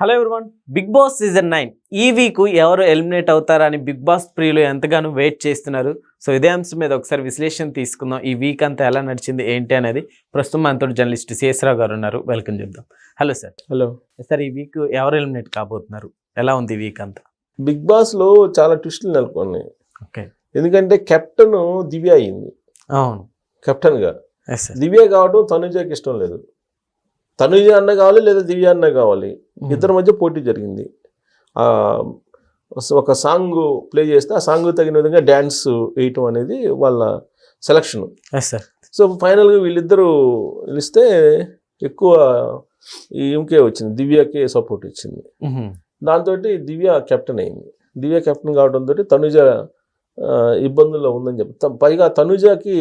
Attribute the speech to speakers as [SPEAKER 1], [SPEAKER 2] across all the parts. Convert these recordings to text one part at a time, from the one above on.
[SPEAKER 1] Hello everyone Big Boss season nine. ఈ week ఎవరు eliminate అవుతారని బిగ్ బాస్ ప్రియులు ఎంతగానో వెయిట్ చేస్తున్నారు. సో ఇదే అంశం మీద ఒకసారి విశ్లేషణ తీసుకుందాం. ఈ వీక్ అంతా ఎలా నడిచింది ఏంటి అనేది. ప్రస్తుతం మనతో జర్నలిస్ట్ శేషరావు గారు ఉన్నారు. వెల్కమ్ చెప్దాం. Hello sir.
[SPEAKER 2] హలో.
[SPEAKER 1] సార్ ఈ వీక్ ఎవరు ఎలిమినేట్ కాబోతున్నారు? ఎలా ఉంది ఈ వీక్ అంతా?
[SPEAKER 2] బిగ్ బాస్లో చాలా ట్విస్టులు నెలకొన్నాయి.
[SPEAKER 1] ఓకే.
[SPEAKER 2] ఎందుకంటే కెప్టెన్ దివ్య అయింది
[SPEAKER 1] అవును.
[SPEAKER 2] కెప్టెన్గా
[SPEAKER 1] ఎస్ సార్
[SPEAKER 2] దివ్య కావడం తనుజకి ఇష్టం లేదు. తనుజ అన్న కావాలి లేదా దివ్య అన్న కావాలి? ఇద్దరి మధ్య పోటీ జరిగింది. ఒక సాంగ్ ప్లే చేస్తే ఆ సాంగ్ తగిన విధంగా డ్యాన్స్ వేయటం అనేది వాళ్ళ సెలక్షన్
[SPEAKER 1] సార్
[SPEAKER 2] సో ఫైనల్గా వీళ్ళిద్దరూ నిలిస్తే ఎక్కువ ఈమెకే వచ్చింది దివ్యకే సపోర్ట్ ఇచ్చింది. దాంతో దివ్య కెప్టెన్ అయింది. దివ్య కెప్టెన్ కావడంతో తనుజ ఇబ్బందుల్లో ఉందని చెప్పి. పైగా తనుజకి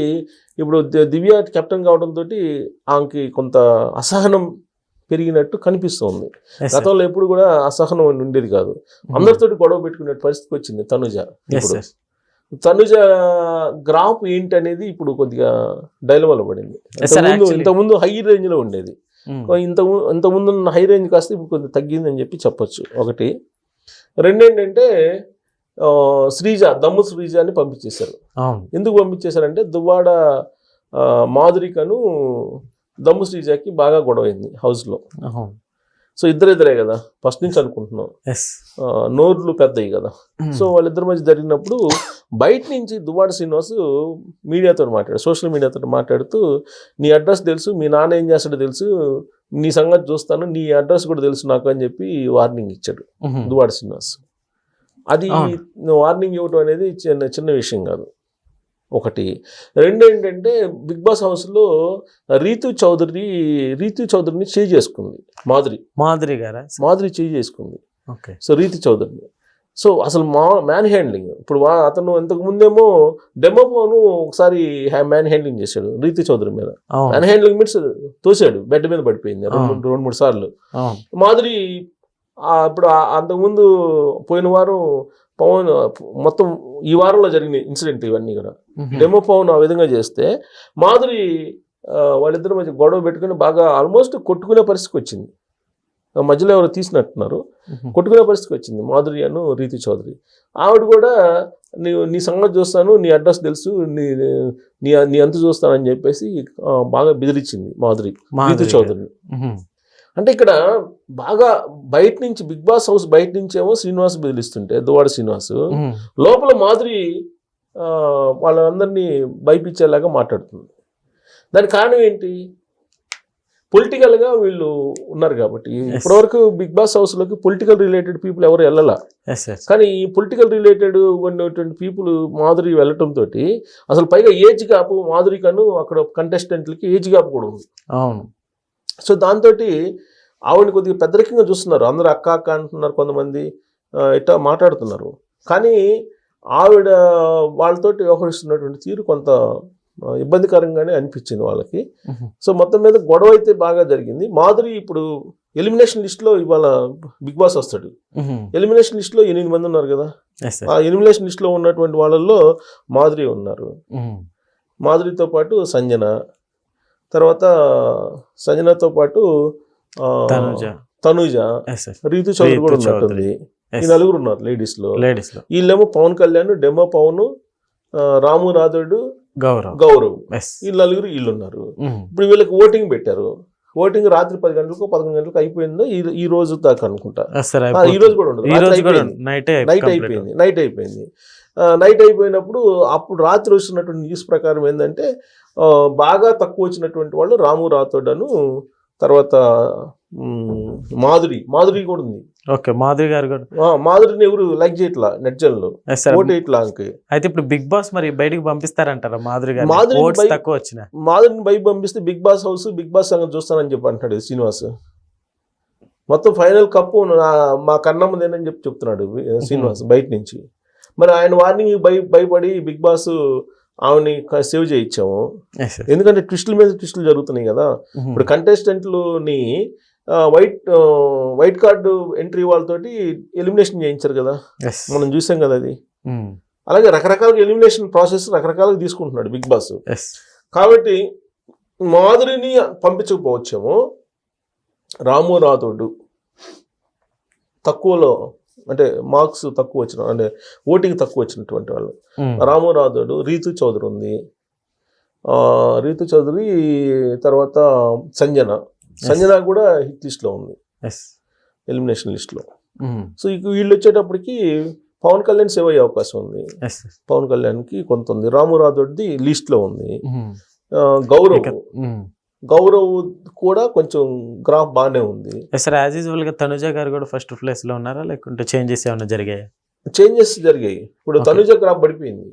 [SPEAKER 2] ఇప్పుడు దివ్య కెప్టెన్ కావడంతో ఆమెకి కొంత అసహనం పెరిగినట్టు కనిపిస్తుంది. గతంలో ఎప్పుడు కూడా అసహనం ఉండేది కాదు. అందరితోటి గొడవ పెట్టుకునే పరిస్థితికి వచ్చింది తనుజ ఇప్పుడు. తనుజ గ్రాఫ్ ఏంటి అనేది ఇప్పుడు కొద్దిగా డైలమాలో పడింది. ఇంతకుముందు ఇంతకుముందు హై రేంజ్లో ఉండేది ఇంత ఇంత ముందు ఉన్న హై రేంజ్ కాస్త ఇప్పుడు కొంచెం తగ్గిందని చెప్పి చెప్పొచ్చు. ఒకటి. రెండేంటంటే శ్రీజ దమ్ము శ్రీజాని పంపించేశారు. ఎందుకు పంపించేశారంటే దువ్వాడ మాధురికను దమ్ము శ్రీజాకి బాగా గొడవైంది హౌస్లో. సో ఇద్దరిద్దరే కదా ఫస్ట్ నుంచి అనుకుంటున్నాం. నోర్లు పెద్దవి కదా. సో వాళ్ళిద్దరి మధ్య జరిగినప్పుడు బయట నుంచి దువ్వాడ శ్రీనివాస్ మీడియాతో మాట్లాడు సోషల్ మీడియాతో మాట్లాడుతూ నీ అడ్రస్ తెలుసు మీ నాన్న ఏం చేస్తాడో తెలుసు నీ సంగతి చూస్తాను నీ అడ్రస్ కూడా తెలుసు నాకు అని చెప్పి వార్నింగ్ ఇచ్చాడు దువ్వాడ శ్రీనివాస్. అది. వార్నింగ్ ఇవ్వటం అనేది చిన్న చిన్న విషయం కాదు. ఒకటి. రెండు ఏంటంటే బిగ్ బాస్ హౌస్లో రీతు చౌదరి రీతు చౌదరిని చేయి చేసుకుంది. మాధురి.
[SPEAKER 1] మాధురి గారా?
[SPEAKER 2] మాధురి చేయి చేసుకుంది.
[SPEAKER 1] ఓకే.
[SPEAKER 2] సో రీతి చౌదరిని. సో అసలు మా మ్యాన్ హ్యాండ్లింగ్ ఇప్పుడు వా అతను ఇంతకు ముందేమో డెమో ఫోను ఒకసారి మ్యాన్ హ్యాండ్లింగ్ చేశాడు రీతి చౌదరి మీద. మ్యాన్ హ్యాండ్లింగ్ మీన్స్ తోసాడు బెడ్ మీద పడిపోయింది. రెండు మూడు- రెండు మూడు సార్లు. ఆ, ఇప్పుడు ఆ- అంతకుముందు పోయిన వారం పవన్ మొత్తం ఈ వారంలో జరిగిన ఇన్సిడెంట్ ఇవన్నీ కూడా. డెమో పవన్ ఆ విధంగా చేస్తే మాధురి వాళ్ళిద్దరి మధ్య గొడవ పెట్టుకుని బాగా ఆల్మోస్ట్ కొట్టుకునే పరిస్థితికి వచ్చింది. మధ్యలో ఎవరు తీసినట్టున్నారు. కొట్టుకునే పరిస్థితికి వచ్చింది మాధురి అను రీతి చౌదరి. ఆవిడ కూడా నీ నీ సంగతి చూస్తాను నీ అడ్రస్ తెలుసు నీ నీ నీ అంత చూస్తానని చెప్పేసి బాగా బెదిరించింది మాధురి రీతి చౌదరిని. అంటే ఇక్కడ బాగా బయట నుంచి బిగ్ బాస్ హౌస్ బయట నుంచి ఏమో శ్రీనివాస్ బెదిరిస్తుంటే దువాడ శ్రీనివాస్. లోపల మాధురి వాళ్ళందరినీ భయపించేలాగా మాట్లాడుతుంది. దానికి కారణం ఏంటి? పొలిటికల్గా వీళ్ళు ఉన్నారు కాబట్టి. ఇప్పటివరకు బిగ్ బాస్ హౌస్లోకి పొలిటికల్ రిలేటెడ్ పీపుల్ ఎవరు వెళ్ళాల? కానీ ఈ పొలిటికల్ రిలేటెడ్ ఉన్నటువంటి పీపుల్ మాధురి వెళ్ళటంతో అసలు పైగా ఏజ్ గ్యాప్ మాధురి కను అక్కడ కంటెస్టెంట్లకి ఏజ్ గ్యాప్ కూడా ఉంది.
[SPEAKER 1] అవును.
[SPEAKER 2] సో దాంతో ఆవిడని కొద్దిగా పెద్దరికంగా చూస్తున్నారు. అందరూ అక్క అక్క అంటున్నారు కొంతమంది. ఇట్లా మాట్లాడుతున్నారు. కానీ ఆవిడ వాళ్ళతోటి వ్యవహరిస్తున్నటువంటి తీరు కొంత ఇబ్బందికరంగానే అనిపించింది వాళ్ళకి. సో మొత్తం మీద గొడవ అయితే బాగా జరిగింది. మాధురి ఇప్పుడు ఎలిమినేషన్ లిస్ట్లో ఇవాళ బిగ్ బాస్ వస్తాడు. ఎలిమినేషన్ లిస్ట్లో ఎనిమిది మంది ఉన్నారు కదా. ఆ ఎలిమినేషన్ లిస్ట్లో ఉన్నటువంటి వాళ్ళల్లో మాధురి ఉన్నారు. మాధురితో పాటు సంజన. తర్వాత సంజనతో పాటు
[SPEAKER 1] తనుజ.
[SPEAKER 2] రీతు చౌదరి కూడా ఉన్నట్టుంది. ఈ నలుగురు ఉన్నారు
[SPEAKER 1] లేడీస్లో లేడీస్లో.
[SPEAKER 2] వీళ్ళేమో పవన్ కళ్యాణ్ డెమో పవన్ రాము రాథోడు
[SPEAKER 1] గౌరవ్.
[SPEAKER 2] గౌరవ్. ఈ నలుగురు వీళ్ళు ఉన్నారు ఇప్పుడు వీళ్ళకి ఓటింగ్ పెట్టారు. ఓటింగ్ రాత్రి పది గంటలకు పదకొండు గంటలకు అయిపోయిందో? ఈ రోజు దాకా అనుకుంటా. ఈ రోజు కూడా ఉండదు.
[SPEAKER 1] నైట్
[SPEAKER 2] అయిపోయింది. నైట్ అయిపోయింది. నైట్ అయిపోయినప్పుడు అప్పుడు రాత్రి వస్తున్నటువంటి న్యూస్ ప్రకారం ఏంటంటే బాగా తక్కువ వచ్చినటువంటి వాళ్ళు రాము రాథోడను తర్వాత మాధురి మాధురి కూడా ఉంది.
[SPEAKER 1] ఓకే మాధురి గారు కూడా.
[SPEAKER 2] ఆ, మాధురిని ఎవరు లైక్ చేయట్లా ఇట్లా అంకి
[SPEAKER 1] అయితే ఇప్పుడు బిగ్ బాస్ మరి బయటికి పంపిస్తారంటారా మాధురి గారు
[SPEAKER 2] బయ-
[SPEAKER 1] తక్కువ వచ్చిన.
[SPEAKER 2] మాధురిని బయట పంపిస్తే Bigg Boss house Bigg Boss సంగతి చూస్తానని చెప్పి అంటాడు శ్రీనివాస్. మొత్తం ఫైనల్ కప్పు మా కన్నమ్మదేనని చెప్పి చెప్తున్నాడు శ్రీనివాస్ బయట నుంచి. మరి ఆయన వార్నింగ్ భయ భయపడి బిగ్ బాస్ ఆమెని సేవ్ చేయించాము. ఎందుకంటే ట్విస్టుల మీద ట్విస్టులు జరుగుతున్నాయి కదా. ఇప్పుడు కంటెస్టెంట్లుని వైట్ వైట్ కార్డు ఎంట్రీ వాళ్ళతోటి ఎలిమినేషన్ చేయించారు కదా. మనం చూసాం కదా అది. అలాగే రకరకాల ఎలిమినేషన్ ప్రాసెస్ రకరకాలుగా తీసుకుంటున్నాడు బిగ్ బాస్. కాబట్టి మాధురిని పంపించకపోవచ్చేమో. రాము రాథోడు తక్కువలో అంటే మార్క్స్ తక్కువ వచ్చిన అంటే ఓటింగ్ తక్కువ వచ్చినటువంటి వాళ్ళు.
[SPEAKER 1] ఉమ్.
[SPEAKER 2] రాము రాథోడు రీతు చౌదరి ఉంది. రీతు చౌదరి తర్వాత సంజన. సంజన కూడా హిట్ లిస్ట్లో ఉంది. ఎలిమినేషన్ లిస్ట్లో. సో ఇక వీళ్ళు వచ్చేటప్పటికి పవన్ కళ్యాణ్ సేవ్ అయ్యే అవకాశం ఉంది. పవన్ కళ్యాణ్కి కొంత ఉంది. రాము రాథోడ్ది లిస్ట్లో ఉంది. గౌరవ్. గౌరవ్ కూడా కొంచెం గ్రాఫ్ బాగానే ఉంది.
[SPEAKER 1] సార్ యాజ్ యూజువల్గా తనుజ గారు కూడా ఫస్ట్ ప్లేస్లో ఉన్నారా? లేకుంటే చేంజెస్ ఏమైనా జరిగాయి?
[SPEAKER 2] చేంజెస్ జరిగాయి. ఇప్పుడు. తనుజ గ్రాఫ్ పడిపోయింది.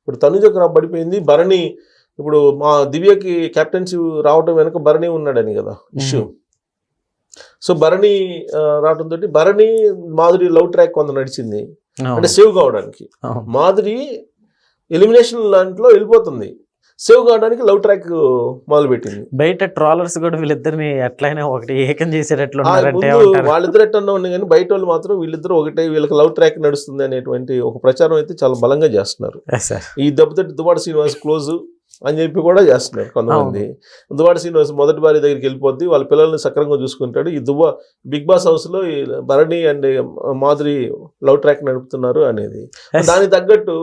[SPEAKER 2] ఇప్పుడు తనుజ గ్రాఫ్ పడిపోయింది. భరణి ఇప్పుడు మా దివ్యకి కెప్టెన్సీ రావడం వెనక భరణి ఉన్నాడని కదా ఇష్యూ సో భరణి రావడంతో భరణి మాధురి లవ్ ట్రాక్ కొంత నడిచింది. అంటే సేవ్ కావడానికి మాధురి ఎలిమినేషన్ దాంట్లో వెళ్ళిపోతుంది. సేవ్ కావడానికి లవ్ ట్రాక్ మొదలు పెట్టింది
[SPEAKER 1] బయట ట్రాలర్స్ కూడా వీళ్ళిద్దరిని ఎట్లయినా ఒకటి ఏకం చేసేటట్లు?
[SPEAKER 2] వాళ్ళిద్దరు ఎట్టన్నా ఉన్నాయి కానీ బయట వాళ్ళు మాత్రం వీళ్ళిద్దరు ఒకటే వీళ్ళకి లవ్ ట్రాక్ నడుస్తుంది అనేటువంటి ఒక ప్రచారం అయితే చాలా బలంగా చేస్తున్నారు. ఈ దెబ్బతోటి దువాడ శ్రీనివాస్ క్లోజ్ అని చెప్పి కూడా చేస్తున్నారు కొంతమంది. దువాడ శ్రీనివాస్ మొదటి భార్య దగ్గరికి వెళ్ళిపోద్ది వాళ్ళ పిల్లల్ని సక్రంగా చూసుకుంటాడు. ఈ దువ్వ బిగ్ బాస్ హౌస్లో ఈ Bharani and Madhuri love track నడుపుతున్నారు అనేది. దానికి తగ్గట్టు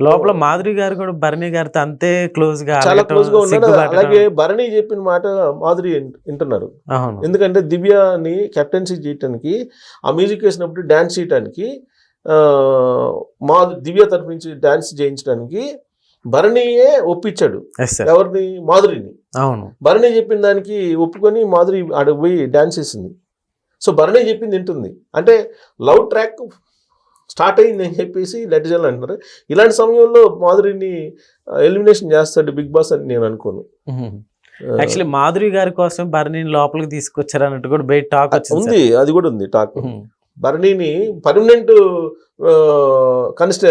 [SPEAKER 1] లోపల మాధురి గారు కూడా భరణి గారితో అంతే క్లోజ్గా
[SPEAKER 2] చాలా క్లోజ్గా ఉన్నాడు. అలాగే భరణి చెప్పిన మాట మాధురి వింట- వింటున్నారు. ఎందుకంటే దివ్యని కెప్టెన్సీ చేయటానికి ఆ మ్యూజిక్ వేసినప్పుడు డ్యాన్స్ చేయడానికి ఆ, మా దివ్య తరపు నుంచి డ్యాన్స్ చేయించడానికి భరణియే ఒప్పించాడు. ఎవరిని? మాధురిని.
[SPEAKER 1] అవును.
[SPEAKER 2] భరణి చెప్పిన దానికి ఒప్పుకొని మాధురి అక్కడికి పోయి డ్యాన్స్ చేసింది. సో భరణి చెప్పింది వింటుంది. అంటే లవ్ ట్రాక్ స్టార్ట్ అయింది అని చెప్పేసి నెటిజన్లు అంటున్నారు. ఇలాంటి సమయంలో మాధురిని ఎలిమినేషన్ చేస్తాడు బిగ్ బాస్ అని నేను అనుకోను.
[SPEAKER 1] యాక్చువల్లీ మాధురి గారి కోసం భరణిని లోపలికి తీసుకొచ్చారు అన్నట్టు కూడా బయట టాక్
[SPEAKER 2] ఉంది అది కూడా ఉంది టాక్. భరణిని పర్మనెంట్ కన్స్ట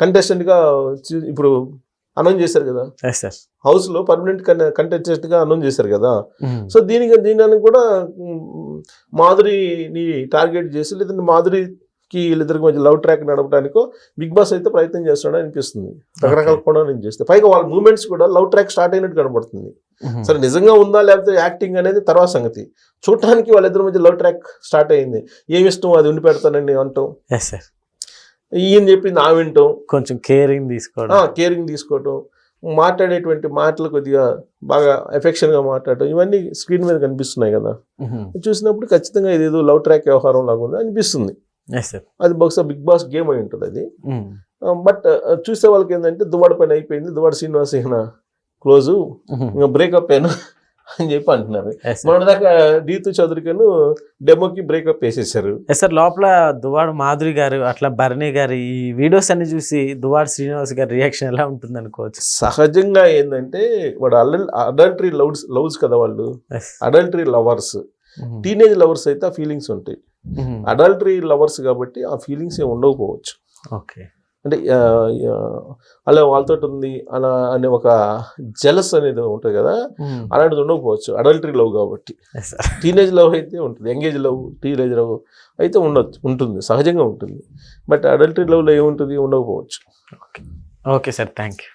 [SPEAKER 2] కంటెస్టెంట్గా చూ- ఇప్పుడు అనౌన్స్ చేశారు కదా?
[SPEAKER 1] సార్
[SPEAKER 2] హౌస్లో పర్మనెంట్ కంటెస్టెంట్గా అనౌన్స్ చేశారు కదా?
[SPEAKER 1] ఉమ్.
[SPEAKER 2] సో దీనికి దీనికి కూడా మాధురిని టార్గెట్ చేసి లేదంటే మాధురికి వీళ్ళిద్దరికి మధ్య లవ్ ట్రాక్ నడపడానికో బిగ్ బాస్ అయితే ప్రయత్నం చేస్తున్నాడు అనిపిస్తుంది. రకరకాల కోణాల నుంచి చేస్తే. పైగా వాళ్ళ మూమెంట్స్ కూడా లవ్ ట్రాక్ స్టార్ట్ అయినట్టు కనబడుతుంది. సరే నిజంగా ఉందా లేకపోతే యాక్టింగ్ అనేది తర్వాత సంగతి. చూడటానికి వాళ్ళిద్దరి మధ్య లవ్ ట్రాక్ స్టార్ట్ అయింది. ఏమి ఇష్టం అది ఉండి పెడతానని అంటాం ఈయన చెప్పింది ఆ వింటాం
[SPEAKER 1] కొంచెం కేరింగ్ తీసుకోవడం.
[SPEAKER 2] కేరింగ్ తీసుకోవటం. మాట్లాడేటువంటి మాటలు కొద్దిగా బాగా affection గా మాట్లాడటం. ఇవన్నీ స్క్రీన్ మీద కనిపిస్తున్నాయి కదా. చూసినప్పుడు ఖచ్చితంగా ఇదేదో లవ్ ట్రాక్ వ్యవహారం లాగా ఉంది అనిపిస్తుంది. అది బహుశా బిగ్ బాస్ గేమ్ అయి ఉంటుంది అది. బట్ చూసే వాళ్ళకి ఏంటంటే దువాడ పని అయిపోయింది. దువాడ శ్రీనివాస్ క్లోజు. ఇంకా బ్రేకప్ అయినా అని చెప్పి అంటున్నారు.
[SPEAKER 1] Yes sir.
[SPEAKER 2] మొన్న దాకా డీతు చౌదరికను డెమోకి బ్రేకప్ వేసేసారు
[SPEAKER 1] సార్ లోపల దువాడు మాధురి గారు అట్లా భరణి గారు ఈ వీడియోస్ అన్ని చూసి దువాడు శ్రీనివాస్ గారి రియాక్షన్ ఎలా ఉంటుంది అనుకోవచ్చు?
[SPEAKER 2] సహజంగా ఏంటంటే వాడు అడల్ అడల్టరీ లవ్స్ లవ్స్ కదా వాళ్ళు. Adultery lovers. టీనేజ్ లవర్స్ అయితే ఆ ఫీలింగ్స్ ఉంటాయి. అడల్టరీ లవర్స్ కాబట్టి ఆ ఫీలింగ్స్ ఏమి ఉండకపోవచ్చు.
[SPEAKER 1] ఓకే
[SPEAKER 2] అంటే అలా వాళ్ళతో ఉంది అలా అనే ఒక జలస్ అనేది ఉంటుంది కదా. అలాంటిది ఉండకపోవచ్చు. అడల్టరీ లవ్ కాబట్టి. టీనేజ్ లవ్ అయితే ఉంటుంది ఎంగేజ్ లవ్ టీనేజ్ లవ్ అయితే ఉండొచ్చు ఉంటుంది సహజంగా ఉంటుంది. బట్ అడల్టరీ లవ్లో ఏముంటుంది? ఉండకపోవచ్చు.
[SPEAKER 1] Okay sir thank you